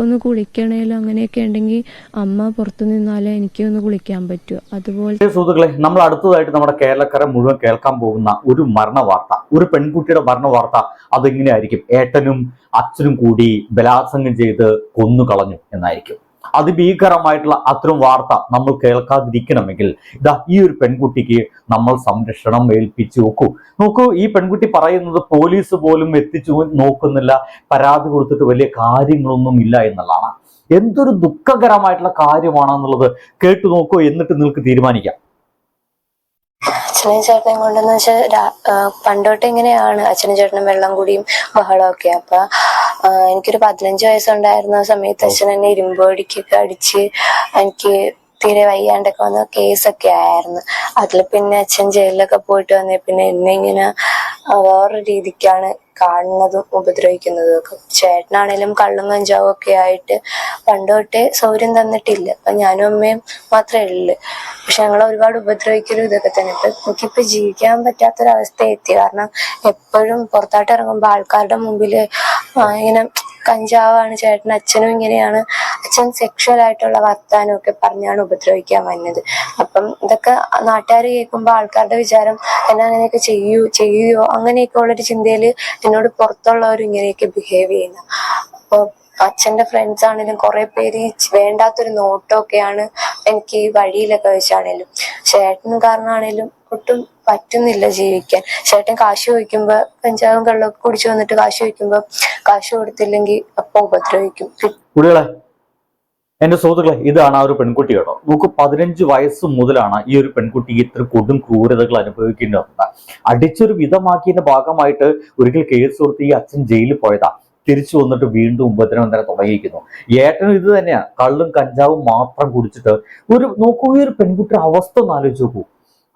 ഒന്ന് കുളിക്കണേലും അങ്ങനെയൊക്കെ ഉണ്ടെങ്കിൽ അമ്മ പുറത്തു നിന്നാലേ എനിക്ക് ഒന്ന് കുളിക്കാൻ പറ്റൂ. അതുപോലെ സുഹൃത്തുക്കളെ നമ്മൾ അടുത്തതായിട്ട് നമ്മുടെ കേരളക്കര മുഴുവൻ കേൾക്കാൻ പോകുന്ന ഒരു മരണ വാർത്ത ഒരു പെൺകുട്ടിയുടെ മരണ വാർത്ത അതെങ്ങനെയായിരിക്കും ഏട്ടനും അച്ഛനും കൂടി ബലാത്സംഗം ചെയ്ത് കൊന്നു കളഞ്ഞു എന്നായിരിക്കും. അതിഭീകരമായിട്ടുള്ള അത്തരം വാർത്ത നമ്മൾ കേൾക്കാതിരിക്കണമെങ്കിൽ ഇതാ ഈ ഒരു പെൺകുട്ടിക്ക് നമ്മൾ സംരക്ഷണം ഏൽപ്പിച്ചു നോക്കൂ. നോക്കൂ ഈ പെൺകുട്ടി പറയുന്നത് പോലീസ് പോലും എത്തിച്ചു നോക്കുന്നില്ല പരാതി കൊടുത്തിട്ട് വലിയ കാര്യങ്ങളൊന്നും ഇല്ല എന്നുള്ളതാണ്. എന്തൊരു ദുഃഖകരമായിട്ടുള്ള കാര്യമാണെന്നുള്ളത് കേട്ടു നോക്കൂ എന്നിട്ട് നിങ്ങൾക്ക് തീരുമാനിക്കാം. അച്ഛനും ചേട്ടനും കൊണ്ടെന്ന് വെച്ചാൽ പണ്ടോട്ട് ഇങ്ങനെയാണ് അച്ഛനും ചേട്ടനും വെള്ളം കൂടിയും ബഹളമൊക്കെ. അപ്പൊ എനിക്കൊരു പതിനഞ്ച് വയസ്സുണ്ടായിരുന്ന സമയത്ത് അച്ഛൻ എന്നെ ഇരുമ്പോടിക്കൊക്കെ അടിച്ച് എനിക്ക് തീരെ വയ്യാണ്ടൊക്കെ വന്ന കേസൊക്കെ ആയിരുന്നു. അതിൽ പിന്നെ അച്ഛൻ ജയിലിലൊക്കെ പോയിട്ട് വന്നേ പിന്നെ എന്നെ ഇങ്ങനെ വേറൊരു രീതിക്കാണ് കാണുന്നതും ഉപദ്രവിക്കുന്നതും ഒക്കെ ചേട്ടനാണേലും കള്ളും കഞ്ചാവും ഒക്കെ ആയിട്ട് പണ്ട് തൊട്ടേ സൗകര്യം തന്നിട്ടില്ല. അപ്പൊ ഞാനും അമ്മയും മാത്രമേ ഉള്ളു. പക്ഷെ ഞങ്ങളെ ഒരുപാട് ഉപദ്രവിക്കലും ഇതൊക്കെ തന്നെ. ഇപ്പൊ എനിക്കിപ്പോ ജീവിക്കാൻ പറ്റാത്തൊരവസ്ഥ എത്തി കാരണം എപ്പോഴും പുറത്തോട്ട് ഇറങ്ങുമ്പോ ആൾക്കാരുടെ മുമ്പിൽ ഇങ്ങനെ കഞ്ചാവാണ് ചേട്ടൻ അച്ഛനും ഇങ്ങനെയാണ്. അച്ഛൻ സെക്ഷൽ ആയിട്ടുള്ള വർത്താനം ഒക്കെ പറഞ്ഞാണ് ഉപദ്രവിക്കാൻ വന്നത്. അപ്പം ഇതൊക്കെ നാട്ടുകാർ കേൾക്കുമ്പോൾ ആൾക്കാരുടെ വിചാരം എന്നെ അങ്ങനെയൊക്കെ ചെയ്യൂ ചെയ്യുകയോ അങ്ങനെയൊക്കെ ഉള്ളൊരു ചിന്തയിൽ എന്നോട് പുറത്തുള്ളവർ ഇങ്ങനെയൊക്കെ ബിഹേവ് ചെയ്യുന്ന. അപ്പോൾ അച്ഛന്റെ ഫ്രണ്ട്സ് ആണെങ്കിലും കുറെ പേര് വേണ്ടാത്തൊരു നോട്ടമൊക്കെയാണ് എനിക്ക് ഈ വഴിയിലൊക്കെ വെച്ചാണേലും ചേട്ടൻ കാരണമാണേലും ഒട്ടും പറ്റുന്നില്ല ജീവിക്കാൻ. ചേട്ടൻ കാശ് ചോദിക്കുമ്പോ കഞ്ചാവും കള്ളൊക്കെ കുടിച്ചു വന്നിട്ട് കാശ് ചോദിക്കുമ്പോ കാശ് കൊടുത്തില്ലെങ്കിൽ അപ്പൊ ഉപദ്രവിക്കും. എന്റെ സുഹൃത്തുക്കളെ ഇതാണ് ആ ഒരു പെൺകുട്ടി കേട്ടോ. നമുക്ക് പതിനഞ്ച് വയസ്സ് മുതലാണ് ഈ ഒരു പെൺകുട്ടി ഇത്ര കൊടും ക്രൂരതകൾ അനുഭവിക്കേണ്ടി വന്നത് അടിച്ചൊരു വിധമാക്കിയതിന്റെ ഭാഗമായിട്ട് ഒരിക്കൽ കേസ് കൊടുത്ത് ഈ അച്ഛൻ ജയിലിൽ പോയതാ. തിരിച്ചു വന്നിട്ട് വീണ്ടും ഉപദ്രവം തന്നെ തുടങ്ങിയിരിക്കുന്നു. ഏട്ടനും ഇത് തന്നെയാണ് കള്ളും കഞ്ചാവും മാത്രം കുടിച്ചിട്ട് ഒരു നോക്കൂ ഒരു പെൺകുട്ടിയുടെ അവസ്ഥ ഒന്ന് ആലോചിച്ച് നോക്കൂ.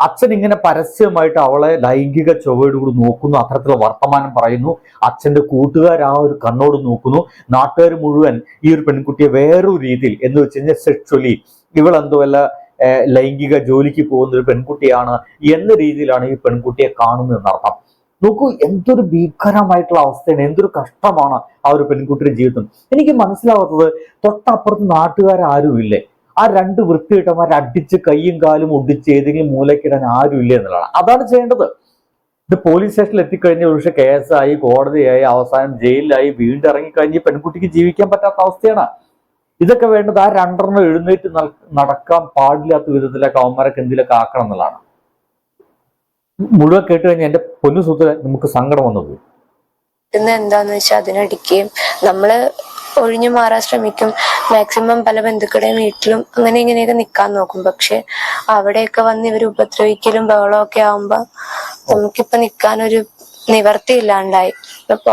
അച്ഛൻ ഇങ്ങനെ പരസ്യമായിട്ട് അവളെ ലൈംഗിക ചൊവ്വയോടുകൂടി നോക്കുന്നു അത്തരത്തിലുള്ള വർത്തമാനം പറയുന്നു. അച്ഛന്റെ കൂട്ടുകാർ ആ ഒരു കണ്ണോട് നോക്കുന്നു. നാട്ടുകാർ മുഴുവൻ ഈ ഒരു പെൺകുട്ടിയെ വേറൊരു രീതിയിൽ എന്ന് വെച്ച് കഴിഞ്ഞാൽ സെക്ഷലി ഇവളെന്തോ അല്ല ലൈംഗിക ജോലിക്ക് പോകുന്ന ഒരു പെൺകുട്ടിയാണ് എന്ന രീതിയിലാണ് ഈ പെൺകുട്ടിയെ കാണുന്നത് എന്നർത്ഥം നോക്കൂ എന്തൊരു ഭീകരമായിട്ടുള്ള അവസ്ഥയാണ് എന്തൊരു കഷ്ടമാണ് ആ ഒരു പെൺകുട്ടിയുടെ ജീവിതം. എനിക്ക് മനസ്സിലാവാത്തത് തൊട്ടപ്പുറത്ത് നാട്ടുകാരാരുമില്ലേ ആ രണ്ട് വൃത്തിയിട്ടമാരെ അടിച്ച് കൈയും കാലും ഒടിച്ച് ഏതെങ്കിലും മൂലക്കിടാൻ ആരും ഇല്ല എന്നുള്ളതാണ്. അതാണ് ചെയ്യേണ്ടത്. ഇത് പോലീസ് സ്റ്റേഷനിൽ എത്തിക്കഴിഞ്ഞ ഒരുപക്ഷെ കേസായി കോടതിയായി അവസാനം ജയിലിലായി വീണ്ടും ഇറങ്ങിക്കഴിഞ്ഞ് പെൺകുട്ടിക്ക് ജീവിക്കാൻ പറ്റാത്ത അവസ്ഥയാണ്. ഇതൊക്കെ വേണ്ടത് ആ രണ്ടെണ്ണം എഴുന്നേറ്റ് നടക്കാൻ പാടില്ലാത്ത വിധത്തിലൊക്കെ അവന്മാരൊക്കെ എന്തിലൊക്കെ ആക്കണം എന്നുള്ളതാണ്. മുഴുവൻ കേട്ട് കഴിഞ്ഞാൽ എന്റെ പൊന്നു സുഹൃത്തെ നമുക്ക് സങ്കടം വന്നു പോകും കിട്ടുന്ന എന്താന്ന് വെച്ചാൽ അതിനടിക്കുകയും നമ്മൾ ഒഴിഞ്ഞു മാറാൻ ശ്രമിക്കും. മാക്സിമം പല ബന്ധുക്കളുടെയും വീട്ടിലും അങ്ങനെ ഇങ്ങനെയൊക്കെ നിക്കാൻ നോക്കും. പക്ഷെ അവിടെയൊക്കെ വന്ന് ഇവർ ഉപദ്രവിക്കലും ബഹളമൊക്കെ ആവുമ്പോ നമുക്കിപ്പൊ നിക്കാൻ ഒരു നിവർത്തി ഇല്ലാണ്ടായി. ഇപ്പൊ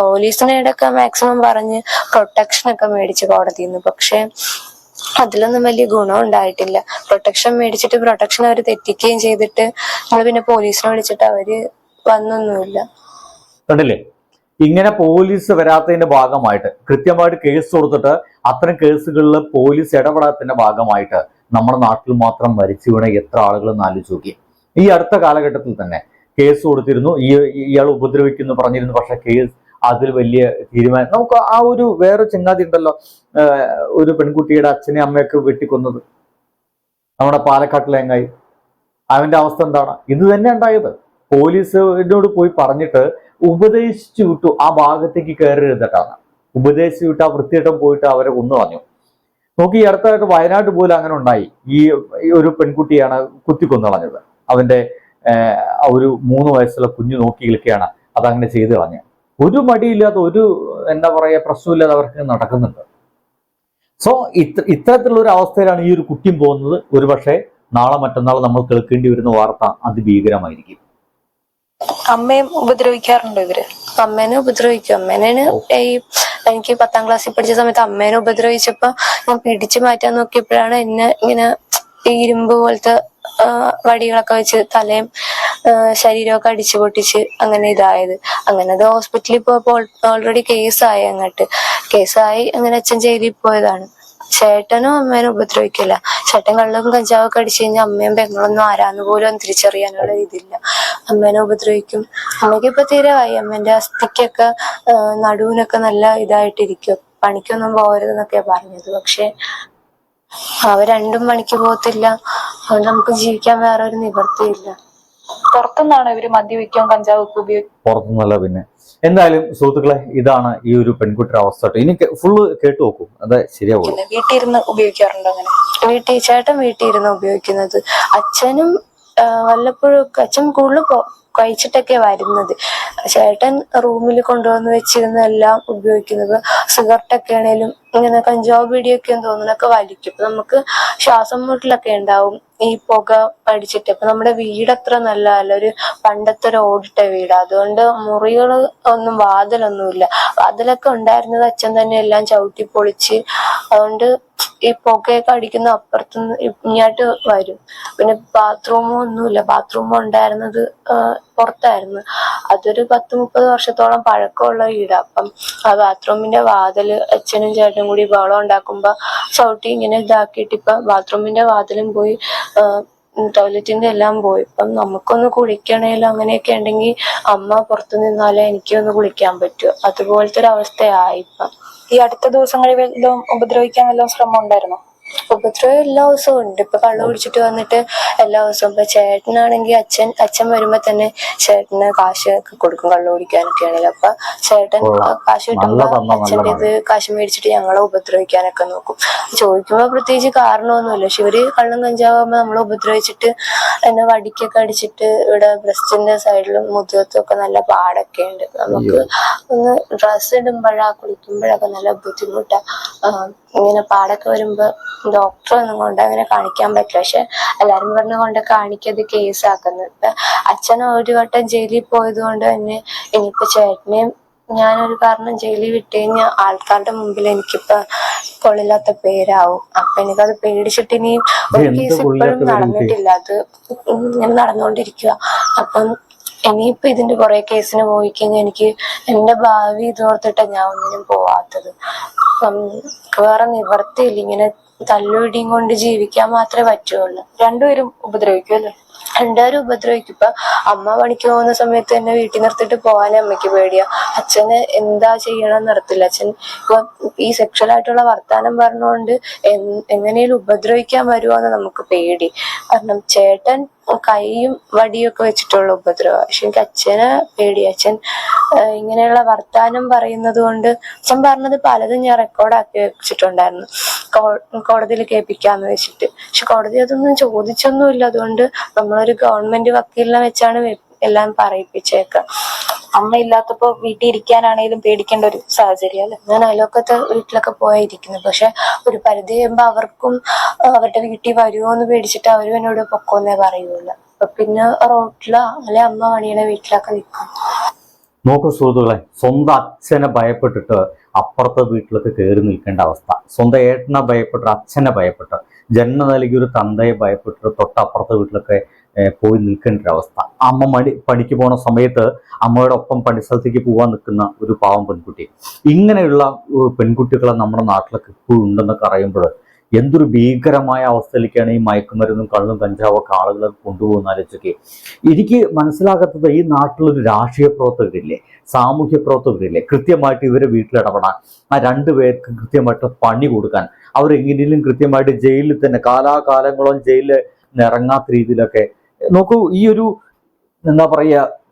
ഇടയ്ക്ക് മാക്സിമം പറഞ്ഞ് പ്രൊട്ടക്ഷൻ ഒക്കെ മേടിച്ച് കോടതിയിൽ നിന്ന്. പക്ഷെ അതിലൊന്നും വലിയ ഗുണം ഉണ്ടായിട്ടില്ല. പ്രൊട്ടക്ഷൻ മേടിച്ചിട്ട് പ്രൊട്ടക്ഷൻ അവർ തെറ്റിക്കുകയും ചെയ്തിട്ട് നമ്മൾ പിന്നെ പോലീസിനെ വിളിച്ചിട്ട് അവർ വന്നൊന്നുമില്ല. കണ്ടില്ലേ? ഇങ്ങനെ പോലീസ് വരാത്തതിന്റെ ഭാഗമായിട്ട് കൃത്യമായിട്ട് കേസ് കൊടുത്തിട്ട് അത്തരം കേസുകളിൽ പോലീസ് ഇടപെടാത്തതിന്റെ ഭാഗമായിട്ട് നമ്മുടെ നാട്ടിൽ മാത്രം മരിച്ചു വീണ എത്ര ആളുകൾ ആലോചിച്ച് ഈ അടുത്ത കാലഘട്ടത്തിൽ തന്നെ കേസ് കൊടുത്തിരുന്നു. ഈ ഇയാൾ ഉപദ്രവിക്കുന്നു പറഞ്ഞിരുന്നു. പക്ഷെ കേസ് അതിൽ വലിയ തീരുമാനം. നമുക്ക് ആ ഒരു വേറെ ചങ്ങാതി ഉണ്ടല്ലോ ഒരു പെൺകുട്ടിയുടെ അച്ഛനെ അമ്മയൊക്കെ വെട്ടിക്കൊന്നത്. നമ്മുടെ പാലക്കാട്ടിലെ എങ്ങായി അവന്റെ അവസ്ഥ എന്താണ്? ഇത് തന്നെ ഉണ്ടായത്. പോലീസിനോട് പോയി പറഞ്ഞിട്ട് ഉപദേശിച്ചു വിട്ടു. ആ ഭാഗത്തേക്ക് കയറരുതട്ടാണ് ഉപദേശിച്ചു വിട്ട് ആ വൃത്തിയിട്ടം പോയിട്ട് അവരെ കൊന്നു പറഞ്ഞു നോക്കി ഈ അടുത്തായിട്ട് വയനാട് പോലും അങ്ങനെ ഉണ്ടായി. ഈ ഒരു പെൺകുട്ടിയാണ് കുത്തിക്കൊന്നു അവന്റെ ഒരു മൂന്ന് വയസ്സുള്ള കുഞ്ഞു നോക്കി നിൽക്കുകയാണ്. അതങ്ങനെ ചെയ്തു കളഞ്ഞത് ഒരു മടിയില്ലാത്ത ഒരു എന്താ പറയുക പ്രശ്നമില്ലാതെ അവർക്ക് നടക്കുന്നുണ്ട്. സോ ഇത്ര ഇത്തരത്തിലുള്ള ഒരു അവസ്ഥയിലാണ് ഈ ഒരു കുട്ടിയും പോകുന്നത്. ഒരുപക്ഷെ നാളെ മറ്റന്നാൾ നമ്മൾ കേൾക്കേണ്ടി വരുന്ന വാർത്ത അതിഭീകരമായിരിക്കും. അമ്മയും ഉപദ്രവിക്കാറുണ്ടോ ഇവർ? അമ്മേനെ ഉപദ്രവിക്കും. അമ്മേനെ ഈ എനിക്ക് പത്താം ക്ലാസ്സിൽ പഠിച്ച സമയത്ത് അമ്മേനെ ഉപദ്രവിച്ചപ്പോ ഞാൻ പിടിച്ചു മാറ്റാൻ നോക്കിയപ്പോഴാണ് എന്നെ ഇങ്ങനെ ഈ ഇരുമ്പ് പോലത്തെ വടികളൊക്കെ വെച്ച് തലയും ശരീരമൊക്കെ അടിച്ചു പൊട്ടിച്ച് അങ്ങനെ ഇതായത്. അങ്ങനെ അത് ഹോസ്പിറ്റലിൽ പോയപ്പോൾ ഓൾറെഡി കേസായി അങ്ങോട്ട്. കേസായി അങ്ങനെ അച്ഛൻ ജയിലിൽ പോയതാണ്. ചേട്ടനും അമ്മേനെ ഉപദ്രവിക്കില്ല. ചേട്ടൻ കള്ളും കഞ്ചാവൊക്കെ അടിച്ചു കഴിഞ്ഞാൽ അമ്മയും പെങ്ങളൊന്നും ആരാന്ന് പോലും തിരിച്ചറിയാനുള്ള ഇതില്ല അമ്മേനെ ഉപദ്രവിക്കും. അമ്മയ്ക്ക് ഇപ്പൊ തീരെ വായി അമ്മേന്റെ അസ്ഥിക്കൊക്കെ നടുവിനൊക്കെ നല്ല ഇതായിട്ടിരിക്കും. പണിക്കൊന്നും പോകരുതെന്നൊക്കെയാ പറഞ്ഞത്. പക്ഷെ അവ രണ്ടും പണിക്ക് പോകത്തില്ല. അതുകൊണ്ട് നമുക്ക് ജീവിക്കാൻ വേറെ ഒരു നിവൃത്തിയില്ല. പുറത്തുനിന്നാണ് ഇവർ കഞ്ചാവൊക്കെ ഉപയോഗിക്കുന്നത് പുറത്തുനിന്നല്ല പിന്നെ. എന്തായാലും സുഹൃത്തുക്കളെ ഇതാണ് ഈ ഒരു പെൺകുട്ടിയുടെ അവസ്ഥ കേട്ടോ. ഇനി ഫുള്ള് കേട്ടു നോക്കൂ. അതെ ശരിയാവുള്ളൂ. വീട്ടിൽ ഇരുന്ന് ഉപയോഗിക്കാറുണ്ടോ അങ്ങനെ? വീട്ടിൽ ചേട്ടൻ വീട്ടിൽ ഇരുന്ന് ഉപയോഗിക്കുന്നത്. അച്ഛനും വല്ലപ്പോഴും അച്ഛൻ കൂടുതൽ കഴിച്ചിട്ടൊക്കെ വരുന്നത്. ചേട്ടൻ റൂമിൽ കൊണ്ടുവന്ന് വെച്ചിരുന്ന എല്ലാം ഉപയോഗിക്കുന്നത് സിഗരറ്റൊക്കെ ആണേലും ഇങ്ങനെ കഞ്ചാവ് പീടിയൊക്കെ തോന്നുന്നൊക്കെ വലിക്കും. ഇപ്പൊ നമുക്ക് ശ്വാസം മുട്ടലൊക്കെ ഉണ്ടാവും. ഈ പുക പഠിച്ചിട്ട് അപ്പൊ നമ്മുടെ വീട് അത്ര നല്ലതല്ല. ഒരു പണ്ടത്തെ ഒരു ഓടിട്ട വീട്. അതുകൊണ്ട് മുറികൾ ഒന്നും വാതിലൊന്നുമില്ല. വാതിലൊക്കെ ഉണ്ടായിരുന്നത് അച്ഛൻ തന്നെ എല്ലാം ചവിട്ടി പൊളിച്ച് അതുകൊണ്ട് ഈ പുകയൊക്കെ അടിക്കുന്ന അപ്പുറത്ത് ഇങ്ങോട്ട് വരും. പിന്നെ ബാത്റൂമും ഒന്നുമില്ല. ബാത്റൂമോ ഉണ്ടായിരുന്നത് പുറത്തായിരുന്നു. അതൊരു പത്ത് മുപ്പത് വർഷത്തോളം പഴക്കമുള്ള വീടാ. അപ്പം ആ ബാത്റൂമിന്റെ വാതിൽ അച്ഛനും ചേട്ടനും കൂടി ബഹളം ഉണ്ടാക്കുമ്പോ ചവിട്ടി ഇങ്ങനെ ഇതാക്കിയിട്ട് ഇപ്പൊ ബാത്റൂമിന്റെ വാതിലും പോയി ടോയ്ലറ്റിന്റെ എല്ലാം പോയി. ഇപ്പം നമുക്കൊന്ന് കുളിക്കണേലും അങ്ങനെയൊക്കെ ഉണ്ടെങ്കിൽ അമ്മ പുറത്തു നിന്നാലേ എനിക്കൊന്ന് കുളിക്കാൻ പറ്റൂ. അതുപോലത്തെ ഒരു അവസ്ഥയായി ഇപ്പം. ഈ അടുത്ത ദിവസങ്ങളിൽ വല്ലതും ഉപദ്രവിക്കാൻ വല്ലതും ശ്രമം ഉണ്ടായിരുന്നോ ഉപദ്രവം എല്ലാ ദിവസവും ഉണ്ട്. ഇപ്പൊ കള്ളു കുടിച്ചിട്ട് വന്നിട്ട് എല്ലാ ദിവസവും ഇപ്പൊ ചേട്ടനാണെങ്കിൽ അച്ഛൻ അച്ഛൻ വരുമ്പോ തന്നെ ചേട്ടന് കാശ് കൊടുക്കും കള്ളു കുടിക്കാനൊക്കെ ആണെങ്കിൽ അപ്പൊ ചേട്ടൻ. കാശ് കിട്ടുമ്പോ അച്ഛന്റെ ഇത് കാശ് മേടിച്ചിട്ട് ഞങ്ങളെ ഉപദ്രവിക്കാനൊക്കെ നോക്കും. ചോദിക്കുമ്പോ പ്രത്യേകിച്ച് കാരണമൊന്നുമില്ല. പക്ഷെ ഇവർ കള്ളും കഞ്ചാവുമ്പോ നമ്മളെ ഉപദ്രവിച്ചിട്ട് എന്നെ വടിക്കൊക്കെ അടിച്ചിട്ട് ഇവിടെ ബ്രസ്റ്റിന്റെ സൈഡിലും മുതുകത്തും ഒക്കെ നല്ല പാടൊക്കെ ഉണ്ട്. നമുക്ക് ഒന്ന് ഡ്രസ്സ് ഇടുമ്പോഴാ കുളിക്കുമ്പോഴൊക്കെ നല്ല ബുദ്ധിമുട്ടാ. ഇങ്ങനെ പാടൊക്കെ വരുമ്പോ ഡോക്ടറെ ഒന്നും കൊണ്ട് അങ്ങനെ കാണിക്കാൻ പറ്റില്ല. പക്ഷെ എല്ലാരും പറഞ്ഞ കൊണ്ട് കാണിക്കത് കേസാക്കുന്നത് ഇപ്പൊ അച്ഛൻ ഒരു വട്ടം ജയിലിൽ പോയത് കൊണ്ട് തന്നെ ഇനിയിപ്പോ ചേട്ടനെയും ഞാനൊരു കാരണം ജയിലിൽ വിട്ട് കഴിഞ്ഞാൽ ആൾക്കാരുടെ മുമ്പിൽ എനിക്കിപ്പോ കൊള്ളില്ലാത്ത പേരാവും. അപ്പൊ എനിക്കത് പേടിച്ചിട്ട് ഇനി ഒരു കേസ് ഇപ്പോഴും നടന്നിട്ടില്ല. അത് ഇങ്ങനെ നടന്നുകൊണ്ടിരിക്കുക അപ്പം ഇനിയിപ്പോ ഇതിന്റെ കുറെ കേസിന് പോയി കഴിഞ്ഞാൽ എനിക്ക് എന്റെ ഭാവി ഇതോർത്തിട്ടാ ഞാൻ ഒന്നിനും പോവാത്തത്. അപ്പം വേറെ നിവർത്തിയില്ല ഇങ്ങനെ തല്ലുപിടിയും കൊണ്ട് ജീവിക്കാൻ മാത്രമേ പറ്റുള്ളൂ. രണ്ടുപേരും ഉപദ്രവിക്കും അല്ലേ രണ്ടുപേരും ഉപദ്രവിക്കും. ഇപ്പൊ അമ്മ പണിക്ക് പോകുന്ന സമയത്ത് തന്നെ വീട്ടിൽ നിർത്തിയിട്ട് പോകാനേ അമ്മയ്ക്ക് പേടിയാ. അച്ഛന് എന്താ ചെയ്യണമെന്ന് നിർത്തില്ല അച്ഛൻ ഇപ്പൊ ഈ സെക്ഷൽ ആയിട്ടുള്ള വർത്താനം പറഞ്ഞുകൊണ്ട് എങ്ങനെയും ഉപദ്രവിക്കാൻ വരുമോന്ന് നമുക്ക് പേടി. കാരണം ചേട്ടൻ കൈയും വടിയും ഒക്കെ വെച്ചിട്ടുള്ള ഉപദ്രവം. പക്ഷെ എനിക്ക് അച്ഛനെ പേടി അച്ഛൻ ഇങ്ങനെയുള്ള വർത്താനം പറയുന്നത് കൊണ്ട് അച്ഛൻ പറഞ്ഞത് പലതും ഞാൻ റെക്കോർഡാക്കി വെച്ചിട്ടുണ്ടായിരുന്നു. കോടതിയിൽ കേൾപ്പിക്കാന്ന് വെച്ചിട്ട്. പക്ഷെ കോടതി അതൊന്നും ചോദിച്ചൊന്നുമില്ല. അതുകൊണ്ട് നമ്മളൊരു ഗവൺമെന്റ് വക്കീലിനെ വെച്ചാണ് എല്ലാം പറയിപ്പിച്ചേക്ക. അമ്മ ഇല്ലാത്തപ്പോ വീട്ടിൽ ഇരിക്കാനാണെങ്കിലും പേടിക്കേണ്ട ഒരു സാഹചര്യം അല്ലേ? ഞാൻ അയലോക്കത്തെ വീട്ടിലൊക്കെ പോയിരിക്കുന്നു പക്ഷെ ഒരു പരിധി കഴിയുമ്പോ അവർക്കും അവരുടെ വീട്ടിൽ വരുമോ എന്ന് പേടിച്ചിട്ട് അവരും എന്നോട് പൊക്കോന്നേ അപ്പൊ പിന്നെ റോട്ടിലോ അല്ലെ അമ്മ പണിയുടെ വീട്ടിലൊക്കെ നിൽക്കും നോക്കൂ സുഹൃത്തുക്കളെ സ്വന്തം അച്ഛനെ ഭയപ്പെട്ടിട്ട് അപ്പുറത്തെ വീട്ടിലൊക്കെ കയറി നിൽക്കേണ്ട അവസ്ഥ. സ്വന്തം ഏട്ടനെ ഭയപ്പെട്ട് അച്ഛനെ ഭയപ്പെട്ട് ജന്മ നൽകിയ ഒരു തന്തയെ ഭയപ്പെട്ട് തൊട്ടപ്പുറത്തെ വീട്ടിലൊക്കെ പോയി നിൽക്കേണ്ട ഒരു അവസ്ഥ. അമ്മ മടി പണിക്ക് പോണ സമയത്ത് അമ്മയുടെ ഒപ്പം പണിസ്ഥലത്തേക്ക് പോകാൻ നിൽക്കുന്ന ഒരു പാവം പെൺകുട്ടി. ഇങ്ങനെയുള്ള പെൺകുട്ടികളെ നമ്മുടെ നാട്ടിലൊക്കെ ഇപ്പോഴും ഉണ്ടെന്നൊക്കെ അറിയുമ്പോൾ എന്തൊരു ഭീകരമായ അവസ്ഥയിലേക്കാണ് ഈ മയക്കുമരുന്നും കള്ളും കഞ്ചാവൊക്കെ ആളുകളെ കൊണ്ടുപോകുന്ന ആലോചിച്ചൊക്കെ. എനിക്ക് മനസ്സിലാകാത്തത് ഈ നാട്ടിലൊരു രാഷ്ട്രീയ പ്രവർത്തകരില്ലേ? സാമൂഹ്യ പ്രവർത്തകരില്ലേ? കൃത്യമായിട്ട് ഇവരെ വീട്ടിലിടപെടാൻ ആ രണ്ടു പേർക്ക് കൃത്യമായിട്ട് പണി കൊടുക്കാൻ. അവരെങ്ങനെയും കൃത്യമായിട്ട് ജയിലിൽ തന്നെ കാലാകാലങ്ങളോളം ജയിലിൽ ഇറങ്ങാത്ത രീതിയിലൊക്കെ. നോക്കൂ ഈ ഒരു എന്താ പറയുക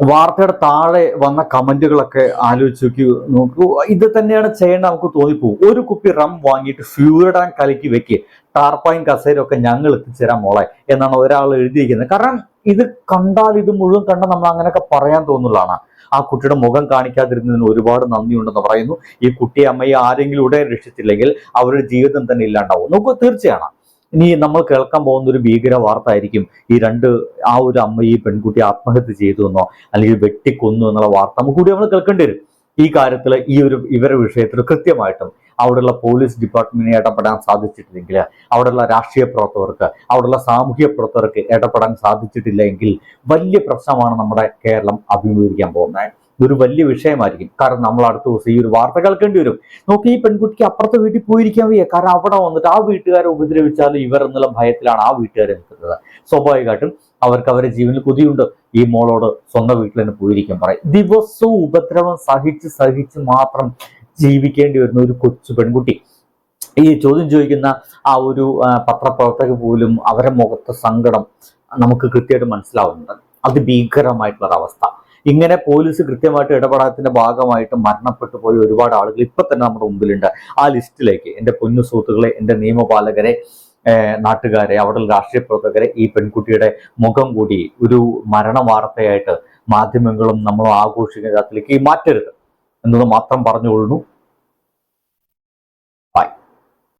വാർത്തയുടെ താഴെ വന്ന കമന്റുകളൊക്കെ ആലോചിച്ച് നോക്കി നോക്കൂ. ഇത് തന്നെയാണ് ചെയ്യേണ്ട നമുക്ക് തോന്നിപ്പോകും ഒരു കുപ്പി റം വാങ്ങിയിട്ട് ഫ്യൂരിഡാൻ കലക്കി വെക്ക്. ടാർപ്പായും കസേരയും ഒക്കെ ഞങ്ങൾ എത്തിച്ചേരാൻ മോളെ എന്നാണ് ഒരാൾ എഴുതിയിരിക്കുന്നത്. കാരണം ഇത് കണ്ടാൽ ഇത് മുഴുവൻ കണ്ട നമ്മൾ അങ്ങനെയൊക്കെ പറയാൻ തോന്നുള്ളതാണ് ആ കുട്ടിയുടെ മുഖം കാണിക്കാതിരുന്നതിന് ഒരുപാട് നന്ദിയുണ്ടെന്ന് പറയുന്നു. ഈ കുട്ടിയെ അമ്മയെ ആരെങ്കിലും ഉടനെ രക്ഷിച്ചില്ലെങ്കിൽ അവരുടെ ജീവിതം തന്നെ ഇല്ലാണ്ടാവും. നമുക്ക് തീർച്ചയാണ്. ഇനി നമ്മൾ കേൾക്കാൻ പോകുന്ന ഒരു ഭീകര വാർത്ത ആയിരിക്കും ഈ രണ്ട് ആ ഒരു അമ്മ ഈ പെൺകുട്ടി ആത്മഹത്യ ചെയ്തു എന്നോ അല്ലെങ്കിൽ വെട്ടിക്കൊന്നു എന്നുള്ള വാർത്ത നമുക്ക് കൂടി നമ്മൾ കേൾക്കേണ്ടി വരും. ഈ കാര്യത്തിൽ ഈ ഒരു ഇവരുടെ വിഷയത്തിൽ കൃത്യമായിട്ടും അവിടെയുള്ള പോലീസ് ഡിപ്പാർട്ട്മെന്റിന് ഇടപെടാൻ സാധിച്ചിട്ടില്ലെങ്കിൽ അവിടെയുള്ള രാഷ്ട്രീയ പ്രവർത്തകർക്ക് അവിടെയുള്ള സാമൂഹ്യ പ്രവർത്തകർക്ക് ഇടപെടാൻ സാധിച്ചിട്ടില്ല എങ്കിൽ വലിയ പ്രശ്നമാണ് നമ്മുടെ കേരളം അഭിമുഖീകരിക്കാൻ പോകുന്നത്. ഒരു വലിയ വിഷയമായിരിക്കും. കാരണം നമ്മൾ അടുത്ത ദിവസം ഈ ഒരു വാർത്ത കേൾക്കേണ്ടി വരും. നോക്കി ഈ പെൺകുട്ടിക്ക് അപ്പുറത്തെ വീട്ടിൽ പോയിരിക്കാൻ വയ്യ. കാരണം അവിടെ വന്നിട്ട് ആ വീട്ടുകാരെ ഉപദ്രവിച്ചാൽ ഇവർ എന്നുള്ള ഭയത്തിലാണ് ആ വീട്ടുകാരെ നിൽക്കുന്നത്. സ്വാഭാവികമായിട്ടും അവർക്ക് അവരുടെ ജീവനിൽ കൊതിയുണ്ട്. ഈ മോളോട് സ്വന്തം വീട്ടിൽ തന്നെ പോയിരിക്കാൻ പറയും. ദിവസവും ഉപദ്രവം സഹിച്ച് സഹിച്ച് മാത്രം ജീവിക്കേണ്ടി വരുന്ന ഒരു കൊച്ചു പെൺകുട്ടി. ഈ ചോദ്യം ചോദിക്കുന്ന ആ ഒരു പത്രപ്രവർത്തകർ പത്രപ്രവർത്തക പോലും അവരുടെ മുഖത്തെ സങ്കടം നമുക്ക് കൃത്യമായിട്ട് മനസ്സിലാവുന്നുണ്ട്. അതിഭീകരമായിട്ടുള്ള അവസ്ഥ ഇങ്ങനെ പോലീസ് കൃത്യമായിട്ട് ഇടപെടാത്തിന്റെ ഭാഗമായിട്ട് മരണപ്പെട്ടു പോയ ഒരുപാട് ആളുകൾ ഇപ്പൊ തന്നെ നമ്മുടെ മുമ്പിലുണ്ട്. ആ ലിസ്റ്റിലേക്ക് എന്റെ പൊന്നു സുഹൃത്തുക്കളെ എന്റെ നിയമപാലകരെ നാട്ടുകാരെ അവിടെ രാഷ്ട്രീയ പ്രവർത്തകരെ ഈ പെൺകുട്ടിയുടെ മുഖം കൂടി ഒരു മരണ വാർത്തയായിട്ട് മാധ്യമങ്ങളും നമ്മളും ആഘോഷിക്കുന്ന തരത്തിലേക്ക് മാറ്റരുത് എന്നത് മാത്രം പറഞ്ഞുകൊള്ളുന്നു.